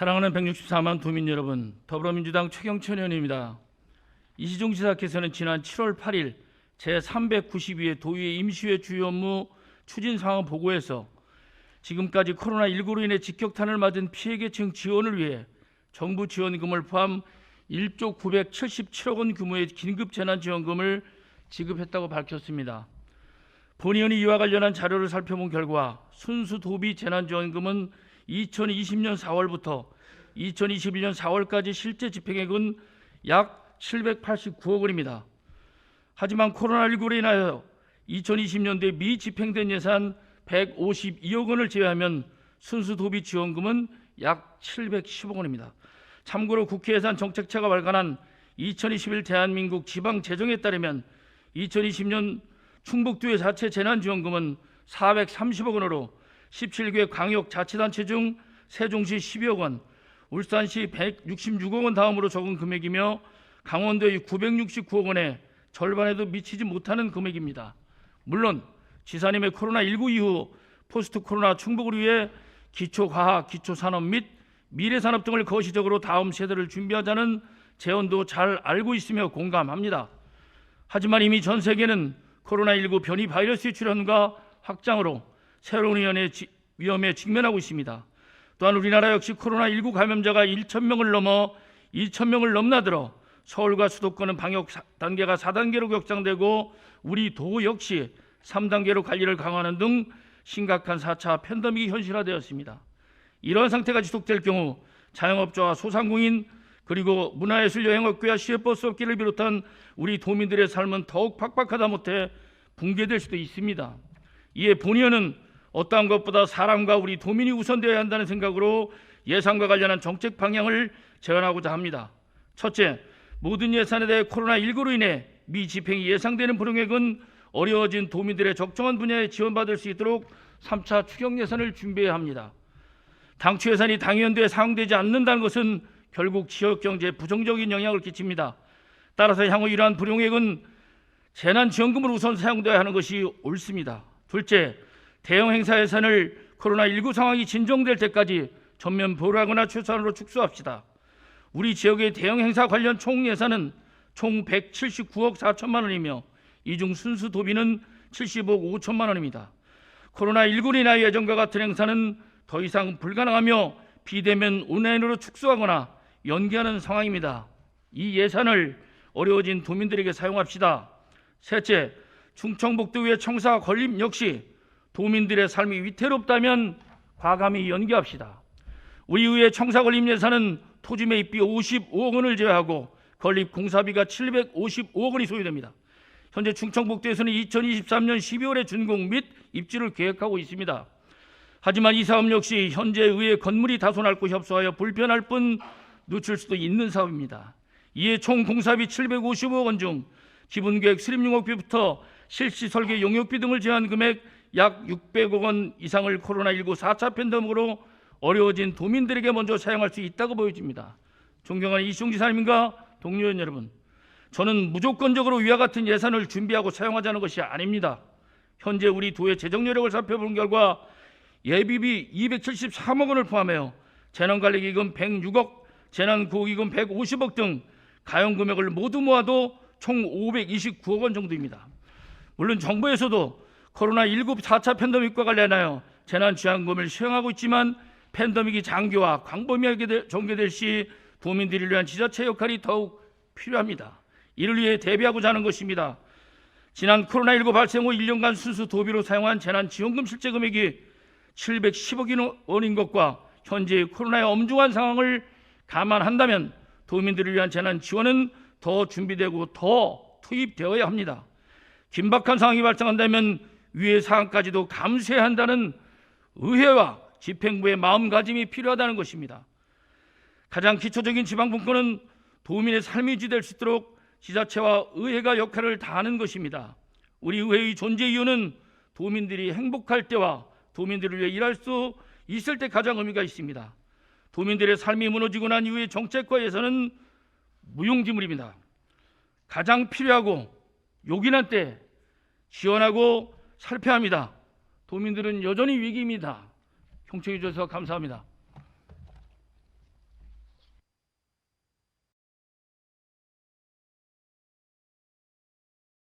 사랑하는 164만 도민 여러분, 더불어민주당 최경천 의원입니다. 이시종 지사께서는 지난 7월 8일 제392회 도의회 임시회 주요 업무 추진 상황 보고에서 지금까지 코로나19로 인해 직격탄을 맞은 피해 계층 지원을 위해 정부 지원금을 포함 1조 977억 원 규모의 긴급 재난지원금을 지급했다고 밝혔습니다. 본 의원이 이와 관련한 자료를 살펴본 결과 순수 도비 재난지원금은 2020년 4월부터 2021년 4월까지 실제 집행액은 약 789억 원입니다. 하지만 코로나19로 인하여 2020년도에 미집행된 예산 152억 원을 제외하면 순수 도비 지원금은 약 710억 원입니다. 참고로 국회 예산 정책처가 발간한 2021 대한민국 지방 재정에 따르면 2020년 충북도의 자체 재난지원금은 430억 원으로 17개 광역 자치단체 중 세종시 12억 원, 울산시 166억 원 다음으로 적은 금액이며 강원도의 969억 원의 절반에도 미치지 못하는 금액입니다. 물론 지사님의 코로나19 이후 포스트 코로나 충북을 위해 기초과학, 기초산업 및 미래산업 등을 거시적으로 다음 세대를 준비하자는 제언도 잘 알고 있으며 공감합니다. 하지만 이미 전 세계는 코로나19 변이 바이러스의 출현과 확장으로 새로운 위험에, 직면하고 있습니다. 또한 우리나라 역시 코로나19 감염자가 1천 명을 넘어 2천 명을 넘나들어 서울과 수도권은 방역 사- 단계가 4단계로 격상되고 우리 도 역시 3단계로 관리를 강화하는 등 심각한 4차 팬데믹이 현실화되었습니다. 이러한 상태가 지속될 경우 자영업자와 소상공인 그리고 문화예술 여행업계와 시외버스 업계를 비롯한 우리 도민들의 삶은 더욱 팍팍하다 못해 붕괴될 수도 있습니다. 이에 본의원은 어떠한 것보다 사람과 우리 도민이 우선되어야 한다는 생각으로 예산과 관련한 정책 방향을 제안하고자 합니다. 첫째, 모든 예산에 대해 코로나19로 인해 미집행이 예상되는 불용액은 어려워진 도민들의 적정한 분야에 지원받을 수 있도록 3차 추경 예산을 준비해야 합니다. 당초 예산이 당연도에 사용되지 않는다는 것은 결국 지역 경제에 부정적인 영향을 끼칩니다. 따라서 향후 이러한 불용액은 재난지원금으로 우선 사용되어야 하는 것이 옳습니다. 둘째, 대형 행사 예산을 코로나19 상황이 진정될 때까지 전면 보류하거나 최소한으로 축소합시다. 우리 지역의 대형 행사 관련 총 예산은 총 179억 4천만 원이며 이 중 순수 도비는 70억 5천만 원입니다. 코로나19로 인하여 예전과 같은 행사는 더 이상 불가능하며 비대면 온라인으로 축소하거나 연기하는 상황입니다. 이 예산을 어려워진 도민들에게 사용합시다. 셋째, 충청북도의 청사 건립 역시 도민들의 삶이 위태롭다면 과감히 연기합시다. 우리 의회 청사 건립 예산은 토지 매입비 55억 원을 제외하고 건립 공사비가 755억 원이 소요됩니다. 현재 충청북도에서는 2023년 12월에 준공 및 입주를 계획하고 있습니다. 하지만 이 사업 역시 현재 의회 건물이 다소 넓고 협소하여 불편할 뿐 늦출 수도 있는 사업입니다. 이에 총 공사비 755억 원 중 기본계획 수립용역비부터 실시 설계 용역비 등을 제한 금액 약 600억 원 이상을 코로나19 4차 팬데믹으로 어려워진 도민들에게 먼저 사용할 수 있다고 보여집니다. 존경하는 이승 지 사님과 동료 의원 여러분, 저는 무조건적으로 위와 같은 예산을 준비하고 사용하자는 것이 아닙니다. 현재 우리 도의 재정 여력을 살펴본 결과 예비비 273억 원을 포함하여 재난관리기금 106억, 재난구호기금 150억 등 가용 금액을 모두 모아도 총 529억 원 정도입니다. 물론 정부에서도 코로나19 4차 팬데믹과 관련하여 재난지원금을 시행하고 있지만 팬데믹이 장기화, 광범위하게 되- 전개될 시 도민들을 위한 지자체 역할이 더욱 필요합니다. 이를 위해 대비하고자 하는 것입니다. 지난 코로나19 발생 후 1년간 순수 도비로 사용한 재난지원금 실제 금액이 710억 원인 것과 현재의 코로나의 엄중한 상황을 감안한다면 도민들을 위한 재난 지원은 더 준비되고 더 투입되어야 합니다. 긴박한 상황이 발생한다면 위의 사항까지도 감수해야 한다는 의회와 집행부의 마음가짐이 필요하다는 것입니다. 가장 기초적인 지방분권은 도민의 삶이 유지될 수 있도록 지자체와 의회가 역할을 다하는 것입니다. 우리 의회의 존재 이유는 도민들이 행복할 때와 도민들을 위해 일할 수 있을 때 가장 의미가 있습니다. 도민들의 삶이 무너지고 난 이후의 정책과 예산은 무용지물입니다. 가장 필요하고 요긴한 때 지원하고 살펴야 합니다. 도민들은 여전히 위기입니다. 경청해 주셔서 감사합니다.